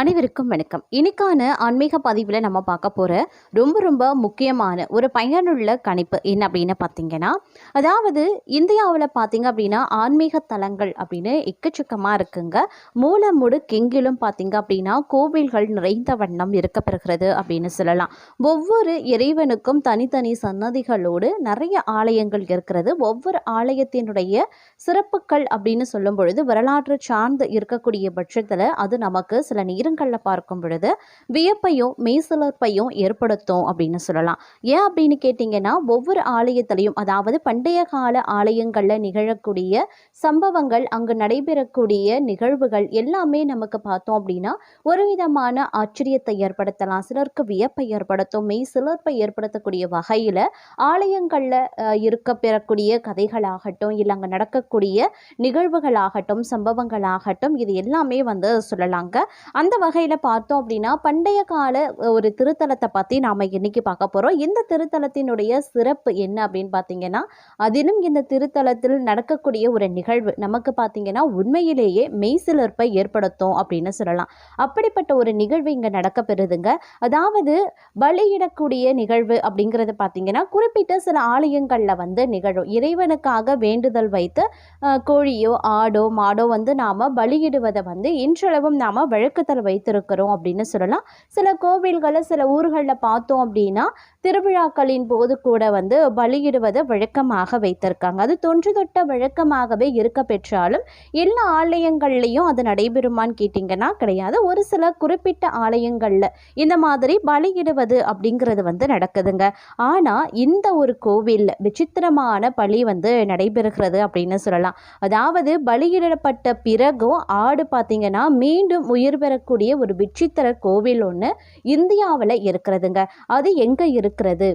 அனைவருக்கும் வணக்கம். இன்னைக்கான ஆன்மீக பதிவில் நம்ம பார்க்க போகிற ரொம்ப ரொம்ப முக்கியமான ஒரு பயனுள்ள கணிப்பு என்ன அப்படின்னு பார்த்தீங்கன்னா அதாவது இந்தியாவில் பார்த்தீங்க அப்படின்னா ஆன்மீக தலங்கள் அப்படின்னு எக்கச்சக்கமாக இருக்குங்க. மூலமுடு கெங்கிலும் பார்த்தீங்க அப்படின்னா கோவில்கள் நிறைந்த வண்ணம் இருக்கப்பெறுகிறது அப்படின்னு சொல்லலாம். ஒவ்வொரு இறைவனுக்கும் தனித்தனி சன்னதிகளோடு நிறைய ஆலயங்கள் இருக்கிறது. ஒவ்வொரு ஆலயத்தினுடைய சிறப்புகள் அப்படின்னு சொல்லும் பொழுது வரலாற்று சார்ந்து இருக்கக்கூடிய பட்சத்தில் அது நமக்கு சில நீர் நேரங்களில் பார்க்கும் பொழுது வியப்பையும் மெய்சிலர்ப்பையும் ஏற்படுத்தும் அப்படின்னு சொல்லலாம். ஏன் அப்படின்னு கேட்டிங்கன்னா ஒவ்வொரு ஆலயத்திலையும் அதாவது பண்டைய கால ஆலயங்களில் நிகழக்கூடிய சம்பவங்கள் அங்கு நடைபெறக்கூடிய நிகழ்வுகள் எல்லாமே நமக்கு பார்த்தோம் அப்படின்னா ஒரு விதமான ஆச்சரியத்தை ஏற்படுத்தலாம் சிலருக்கு வியப்பை ஏற்படுத்தும் மெய் சிலர்ப்பை ஏற்படுத்தக்கூடிய வகையில் ஆலயங்களில் இருக்க பெறக்கூடிய கதைகளாகட்டும் இல்லை அங்கே நடக்கக்கூடிய நிகழ்வுகளாகட்டும் சம்பவங்களாகட்டும் இது எல்லாமே வந்து சொல்லலாங்க. அந்த வகையில் பார்த்தோம் அப்படின்னா பண்டைய கால ஒரு திருத்தலத்தை பற்றி நாம் இன்னைக்கு பார்க்க போகிறோம் இந்த திருத்தலத்தினுடைய சிறப்பு என்ன அப்படின்னு பார்த்தீங்கன்னா அதிலும் இந்த திருத்தலத்தில் நடக்கக்கூடிய ஒரு நிகழ்வு. நமக்கு பார்த்தீங்கன்னா உண்மையிலேயே மெய்சிலிர்ப்பை ஏற்படுத்தும் அப்படின்னு சொல்லலாம். அப்படிப்பட்ட ஒரு நிகழ்வு இங்கே நடக்க பெறுதுங்க. அதாவது பலியிடக்கூடிய நிகழ்வு அப்படிங்கிறது பார்த்தீங்கன்னா குறிப்பிட்ட சில ஆலயங்களில் வந்து நிகழும். இறைவனுக்காக வேண்டுதல் வைத்து கோழியோ ஆடோ மாடோ வந்து நாம் பலியிடுவதை வந்து இன்றளவும் நாம் வழக்கத்தில் வைத்திருக்கிறோம் அப்படின்னு சொல்லலாம். சில கோவில்களை சில ஊர்களில் பார்த்தோம் அப்படின்னா திருவிழாக்களின் போது கூட வந்து பலியிடுவதை வழக்கமாக வைத்திருக்காங்க. அது தொன்று தொட்ட வழக்கமாகவே இருக்க பெற்றாலும் எல்லா ஆலயங்கள்லையும் அது நடைபெறுமான்னு கேட்டிங்கன்னா கிடையாது. ஒரு சில குறிப்பிட்ட ஆலயங்களில் இந்த மாதிரி பலியிடுவது அப்படிங்கிறது வந்து நடக்குதுங்க. ஆனால் இந்த ஒரு கோவிலில் விசித்திரமான பலி வந்து நடைபெறுகிறது அப்படின்னு சொல்லலாம். அதாவது பலியிடப்பட்ட பிறகும் ஆடு பார்த்தீங்கன்னா மீண்டும் உயிர் பெறக்கூடிய ஒரு விசித்திர கோவில் ஒன்று இந்தியாவில் இருக்கிறதுங்க. அது எங்கே இருக்கிறது.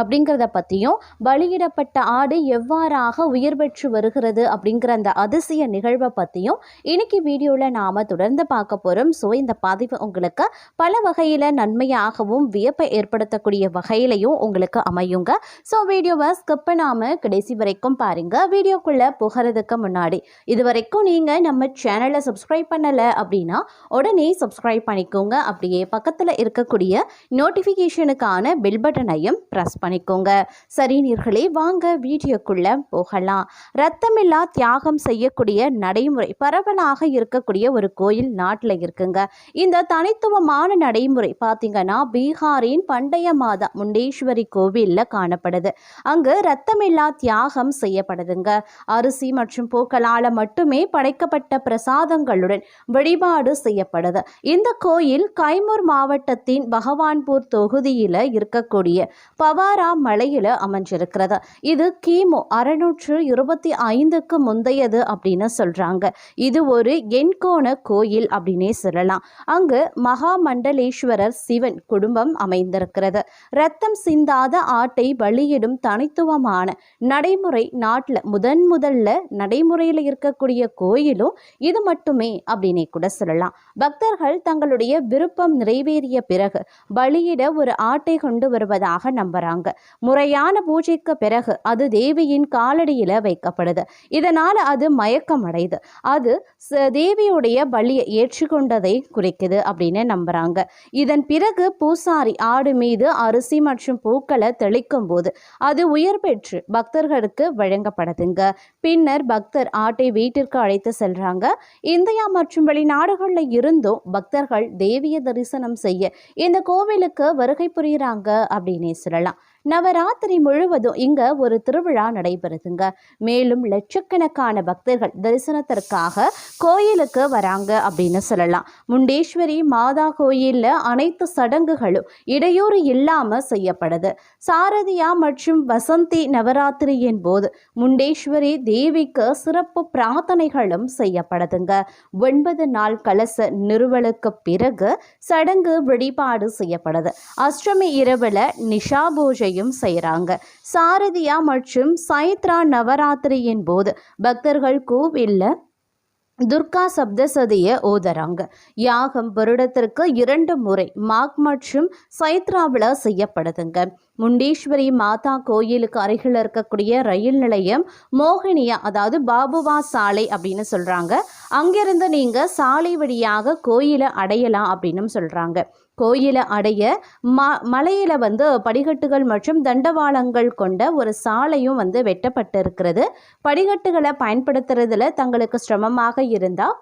அப்படிங்கிறத பற்றியும் பலியிடப்பட்ட ஆடு எவ்வாறாக உயிர் பெற்று வருகிறது அப்படிங்கிற அந்த அதிசய நிகழ்வை பற்றியும் இன்னைக்கு வீடியோவில் நாம் தொடர்ந்து பார்க்க போகிறோம் ஸோ இந்த பதிவு உங்களுக்கு பல வகையில் நன்மையாகவும் வியப்பை ஏற்படுத்தக்கூடிய வகையிலையும் உங்களுக்கு அமையுங்க. ஸோ வீடியோவை ஸ்கிப் பண்ணாமல் கடைசி வரைக்கும் பாருங்கள் வீடியோக்குள்ளே போகிறதுக்கு முன்னாடி இது வரைக்கும் நீங்கள் நம்ம சேனலை சப்ஸ்கிரைப் பண்ணலை அப்படின்னா உடனே சப்ஸ்கிரைப் பண்ணிக்கோங்க. அப்படியே பக்கத்தில் இருக்கக்கூடிய நோட்டிஃபிகேஷனுக்கான பெல் பட்டனையும் ப்ரெஸ் பண்ணிக்கோங்க சரி நீர்களே வாங்க வீடியோக்குள்ளே போகலாம். ரத்தமில்லா தியாகம் செய்யக்கூடிய நடைமுறை பரவலாக இருக்கக்கூடிய ஒரு கோயில் நாட்டில் இருக்குங்க. இந்த தனித்துவமான நடைமுறை பார்த்தீங்கன்னா பீகாரின் பண்டைய மாதா முண்டேஸ்வரி கோவிலில் காணப்படுது. அங்கு ரத்தமில்லா தியாகம் செய்யப்படுதுங்க. அரிசி மற்றும் பூக்களால் மட்டுமே படைக்கப்பட்ட பிரசாதங்களுடன் வழிபாடு செய்யப்படுது. இந்த கோயில் கைமூர் மாவட்டத்தின் பகவான்பூர் தொகுதியில் இருக்கக்கூடிய பவார் மலையில் அமைஞ்சிருக்கிறது. இது கிமு அறுநூற்று இருபத்தி ஐந்துக்கு முந்தையது அப்படின்னு சொல்றாங்க. இது ஒரு எண்கோண கோயில் அப்படின்னே சொல்லலாம். அங்கு மகாமண்டலேஸ்வரர் சிவன் குடும்பம் அமைந்திருக்கிறது. ரத்தம் சிந்தாத ஆட்டை வழியிடும் தனித்துவமான நடைமுறை நாட்டில் முதன் முதல்ல நடைமுறையில் இருக்கக்கூடிய கோயிலும் இது மட்டுமே அப்படின்னே கூட சொல்லலாம். பக்தர்கள் தங்களுடைய விருப்பம் நிறைவேறிய பிறகு பலியிட ஒரு ஆட்டை கொண்டு வருவதாக நம்புறாங்க. முறையான பூஜைக்கு பிறகு அது தேவியின் காலடியில் வைக்கப்படுது. இதனால் அது மயக்கம் அடையுது அது ச- தேவியுடைய பலியை ஏற்றுக்கொண்டதை குறிக்குது அப்படின்னு நம்புகிறாங்க இதன் பிறகு பூசாரி ஆடு மீது அரிசி மற்றும் பூக்களை தெளிக்கும் போது அது உயர் பெற்று பக்தர்களுக்கு வழங்கப்படுதுங்க. பின்னர் பக்தர் ஆட்டை வீட்டிற்கு அழைத்து செல்றாங்க. இந்தியா மற்றும் வெளிநாடுகளில் இருந்தும் பக்தர்கள் தேவிய தரிசனம் செய்ய இந்த கோவிலுக்கு வருகை புரியுறாங்க அப்படின்னே சொல்லலாம். நவராத்திரி முழுவதும் இங்க ஒரு திருவிழா நடைபெறுதுங்க. மேலும் லட்சக்கணக்கான பக்தர்கள் தரிசனத்திற்காக கோயிலுக்கு வராங்க அப்படின்னு சொல்லலாம். முண்டேஸ்வரி மாதா கோயிலில் அனைத்து சடங்குகளும் இடையூறு இல்லாம செய்யப்படுது. சாரதியா மற்றும் வசந்தி நவராத்திரியின் போது முண்டேஸ்வரி தேவிக்கு சிறப்பு பிரார்த்தனைகளும் செய்யப்படுதுங்க. ஒன்பது நாள் கலச நிறுவலுக்கு பிறகு சடங்கு வழிபாடு செய்யப்படுது. அஷ்டமி இரவுல நிஷா பூஜையும் செய்கிறாங்க சாரதியா மற்றும் சைத்ரா நவராத்திரியின் போது பக்தர்கள் கோவில்ல துர்கா சப்தசதியை ஓதுறாங்க. யாகம் வருடத்திற்கு இரண்டு முறை மாக் மற்றும் சைத்ராவில் செய்யப்படுதுங்க. முண்டீஸ்வரி மாதா கோயிலுக்கு அருகில் இருக்கக்கூடிய ரயில் நிலையம் மோகினியா அதாவது பாபுவா சாலை அப்படின்னு சொல்கிறாங்க அங்கிருந்து நீங்கள் சாலை வழியாக கோயிலை அடையலாம் அப்படின்னு சொல்கிறாங்க கோயிலை அடைய ம மலையில் வந்து படிக்கட்டுகள் மற்றும் தண்டவாளங்கள் கொண்ட ஒரு சாலையும் வந்து வெட்டப்பட்டு இருக்கிறது படிக்கட்டுகளை பயன்படுத்துறதுல தங்களுக்கு சிரமமாக இருந்தால்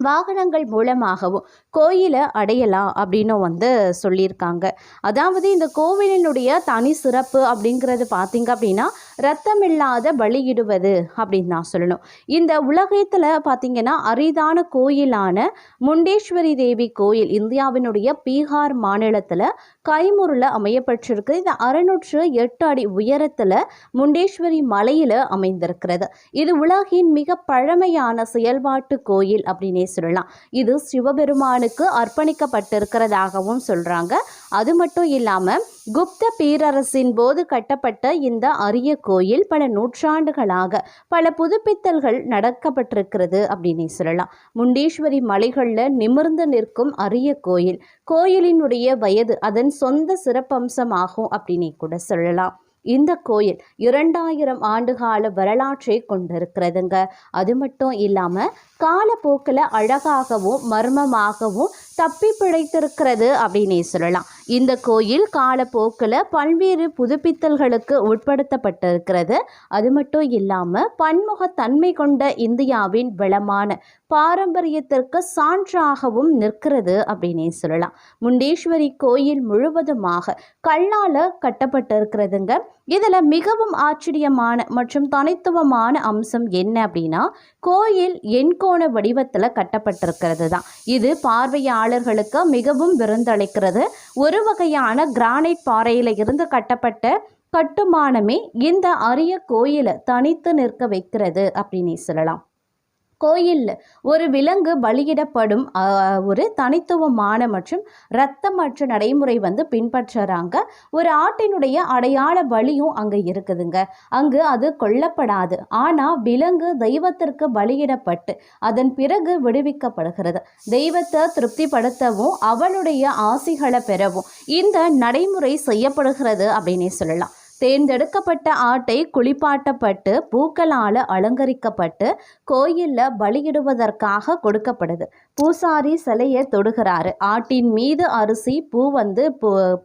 வாகனங்கள் மூலமாகவும் கோயிலை அடையலாம் அப்படின்னு வந்து சொல்லியிருக்காங்க. அதாவது இந்த கோவிலினுடைய தனி சிறப்பு அப்படிங்கிறது பார்த்திங்க அப்படின்னா ரத்தமில்லாத பலியிடுவது அப்படின்னு நான் சொல்லணும். இந்த உலகத்தில் பார்த்திங்கன்னா அரிதான கோயிலான முண்டேஸ்வரி தேவி கோயில் இந்தியாவினுடைய பீகார் மாநிலத்தில் கைமுறில் அமையப்பட்டிருக்கு. இந்த அறுநூற்று எட்டு அடி உயரத்தில் முண்டேஸ்வரி மலையில் அமைந்திருக்கிறது. இது உலகின் மிக பழமையான செயல்பாட்டு கோயில் அப்படின்னே சொல்லலாம். இது சிவபெருமானுக்கு அர்ப்பணிக்கப்பட்டிருக்கிறதாகவும் சொல்கிறாங்க அது மட்டும் இல்லாமல் குப்த பேரரசின் போது கட்டப்பட்ட இந்த அரிய கோயில் பல நூற்றாண்டுகளாக பல புதுப்பித்தல்கள் நடக்கப்பட்டிருக்கிறது அப்படின்னே சொல்லலாம். முண்டீஸ்வரி மலைகளில் நிமிர்ந்து நிற்கும் அரிய கோயில். கோயிலினுடைய வயது அதன் சொந்த சிறப்பம்சமாகும் அப்படின்னு கூட சொல்லலாம். இந்த கோயில் இரண்டாயிரம் ஆண்டுகால வரலாற்றை கொண்டிருக்கிறதுங்க. அது மட்டும் இல்லாமல் காலப்போக்கில் அழகாகவும் மர்மமாகவும் தப்பி பிழைத்திருக்கிறது அப்படின்னே சொல்லலாம். இந்த கோயில் காலப்போக்கில் பல்வேறு புதுப்பித்தல்களுக்கு உட்படுத்தப்பட்டிருக்கிறது. அது மட்டும் இல்லாமல் பன்முகத்தன்மை கொண்ட இந்தியாவின் வளமான பாரம்பரியத்திற்கு சான்றாகவும் நிற்கிறது அப்படின்னே சொல்லலாம். முண்டேஸ்வரி கோயில் முழுவதுமாக கல்லால் கட்டப்பட்டிருக்கிறதுங்க. இதில் மிகவும் ஆச்சரியமான மற்றும் தனித்துவமான அம்சம் என்ன அப்படின்னா கோயில் எண்கோண வடிவத்தில் கட்டப்பட்டிருக்கிறது தான் இது பார்வையாளர்களுக்கு மிகவும் விருந்தளிக்கிறது. ஒரு வகையான கிரானைட் பாறையில் இருந்து கட்டப்பட்ட கட்டுமானமே இந்த அரிய கோயிலை தனித்து நிற்க வைக்கிறது அப்படின்னு சொல்லலாம். கோயிலில் ஒரு விலங்கு பலியிடப்படும் ஒரு தனித்துவமான மற்றும் இரத்தமற்ற நடைமுறை வந்து பின்பற்றுறாங்க. ஒரு ஆட்டினுடைய அடையாள பலியும் அங்கே இருக்குதுங்க. அங்கு அது கொல்லப்படாது. ஆனால் விலங்கு தெய்வத்திற்கு பலியிடப்பட்டு அதன் பிறகு விடுவிக்கப்படுகிறது. தெய்வத்தை திருப்திப்படுத்தவும் அவளுடைய ஆசைகளை பெறவும் இந்த நடைமுறை செய்யப்படுகிறது அப்படின்னே சொல்லலாம். தேர்ந்தெடுக்கப்பட்ட ஆட்டை குளிப்பாட்டப்பட்டு பூக்களால் அலங்கரிக்கப்பட்டு கோயிலில் பலியிடுவதற்காக கொடுக்கப்படுது. பூசாரி சிலையை தொடுகிறாரு. ஆட்டின் மீது அரிசி பூ வந்து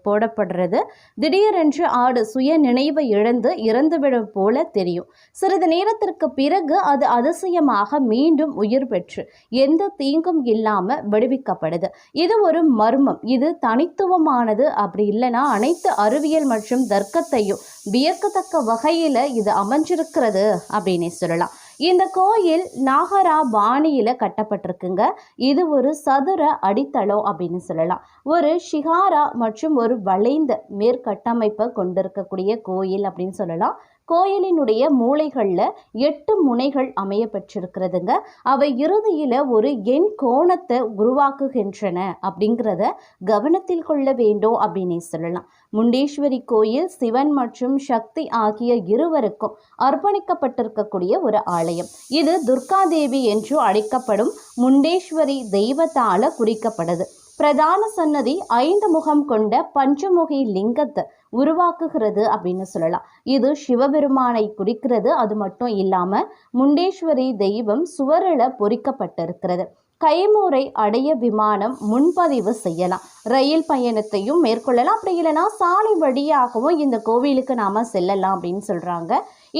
போடப்படுறது. திடீரென்று ஆடு சுய நினைவை இழந்து இறந்துவிடும் போல தெரியும். சிறிது நேரத்திற்கு பிறகு அது அதிசயமாக மீண்டும் உயிர் பெற்று எந்த தீங்கும் இல்லாமல் விடுவிக்கப்படுது. இது ஒரு மர்மம். இது தனித்துவமானது. அப்படி இல்லைன்னா அனைத்து அறிவியல் மற்றும் தர்க்கத்தையும் வியக்கத்தக்க வகையில் இது அமைஞ்சிருக்கிறது. அப்படின்னே சொல்லலாம். இந்த கோயில் நாகரா பாணியில் கட்டப்பட்டிருக்குங்க. இது ஒரு சதுர அடித்தளம் அப்படின்னு சொல்லலாம். ஒரு ஷிகாரா மற்றும் ஒரு வளைந்த மேற்கட்டமைப்பை கொண்டிருக்கக்கூடிய கோயில் அப்படின்னு சொல்லலாம். கோயிலினுடைய மூளைகளில் எட்டு முனைகள் அமைய பெற்றிருக்கிறதுங்க அவை இறுதியில் ஒரு எண் கோணத்தை உருவாக்குகின்றன அப்படிங்கிறத கவனத்தில் கொள்ள வேண்டும் அப்படின்னே சொல்லலாம். முண்டேஸ்வரி கோயில் சிவன் மற்றும் சக்தி ஆகிய இருவருக்கும் அர்ப்பணிக்கப்பட்டிருக்கக்கூடிய ஒரு ஆலயம். இது துர்காதேவி என்று அழைக்கப்படும் முண்டேஸ்வரி தெய்வத்தால குறிக்கப்படுது பிரதான சன்னதி ஐந்து முகம் கொண்ட பஞ்சமுகி லிங்கத்தை உருவாக்குகிறது அப்படின்னு சொல்லலாம். இது சிவபெருமானை குறிக்கிறது. அது மட்டும் இல்லாமல் முண்டேஸ்வரி தெய்வம் சுவரில் பொறிக்கப்பட்டிருக்கிறது. கைமுறை அடைய விமானம் முன்பதிவு செய்யலாம். ரயில் பயணத்தையும் மேற்கொள்ளலாம். அப்படி இல்லைன்னா சாலை வழியாகவும் இந்த கோவிலுக்கு நாம் செல்லலாம் அப்படின்னு சொல்கிறாங்க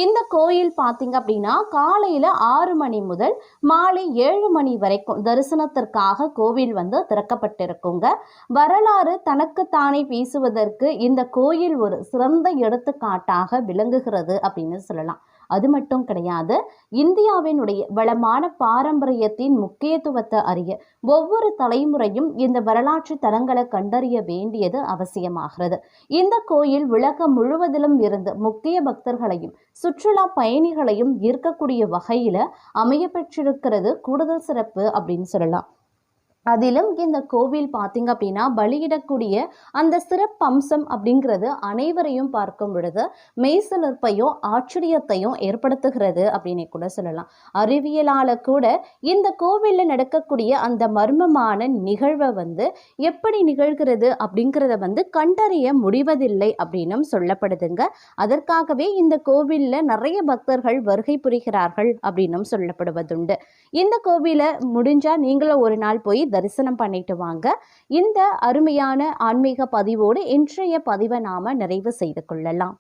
இந்த கோயில் பார்த்திங்க அப்படின்னா காலையில் ஆறு மணி முதல் மாலை ஏழு மணி வரைக்கும் தரிசனத்திற்காக கோவில் வந்து திறக்கப்பட்டிருக்குங்க. வரலாறு தனக்குத்தானே பேசுவதற்கு இந்த கோயில் ஒரு சிறந்த எடுத்துக்காட்டாக விளங்குகிறது அப்படின்னு சொல்லலாம். அது மட்டும் கிடையாது இந்தியாவினுடைய வளமான பாரம்பரியத்தின் முக்கியத்துவத்தை அறிய ஒவ்வொரு தலைமுறையும் இந்த வரலாற்று தலங்களை கண்டறிய வேண்டியது அவசியமாகிறது. இந்த கோயில் உலகம் முழுவதிலும் இருந்து முக்கிய பக்தர்களையும் சுற்றுலா பயணிகளையும் ஈர்க்கக்கூடிய வகையில் அமைய பெற்றிருக்கிறது கூடுதல் சிறப்பு அப்படின்னு சொல்லலாம். அதிலும் இந்த கோவில் பார்த்தீங்க அப்படின்னா பலியிடக்கூடிய அந்த சிறப்பம்சம் அப்படிங்கிறது அனைவரையும் பார்க்கும் பொழுது மெய்சிலிருப்பையும் ஆச்சரியத்தையும் ஏற்படுத்துகிறது அப்படின்னு கூட சொல்லலாம். அறிவியலால கூட இந்த கோவிலில் நடக்கக்கூடிய அந்த மர்மமான நிகழ்வை வந்து எப்படி நிகழ்கிறது அப்படிங்கிறத வந்து கண்டறிய முடிவதில்லை அப்படின்னும் சொல்லப்படுதுங்க. அதற்காகவே இந்த கோவிலில் நிறைய பக்தர்கள் வருகை புரிகிறார்கள் அப்படின்னும் சொல்லப்படுவதுண்டு. இந்த கோவிலை முடிஞ்சால் நீங்களும் ஒரு நாள் போய் தரிசனம் பண்ணிட்டு வாங்க. இந்த அருமையான ஆன்மீக பதிவோடு இன்றைய பதிவை நாம நிறைவு செய்து கொள்ளலாம்.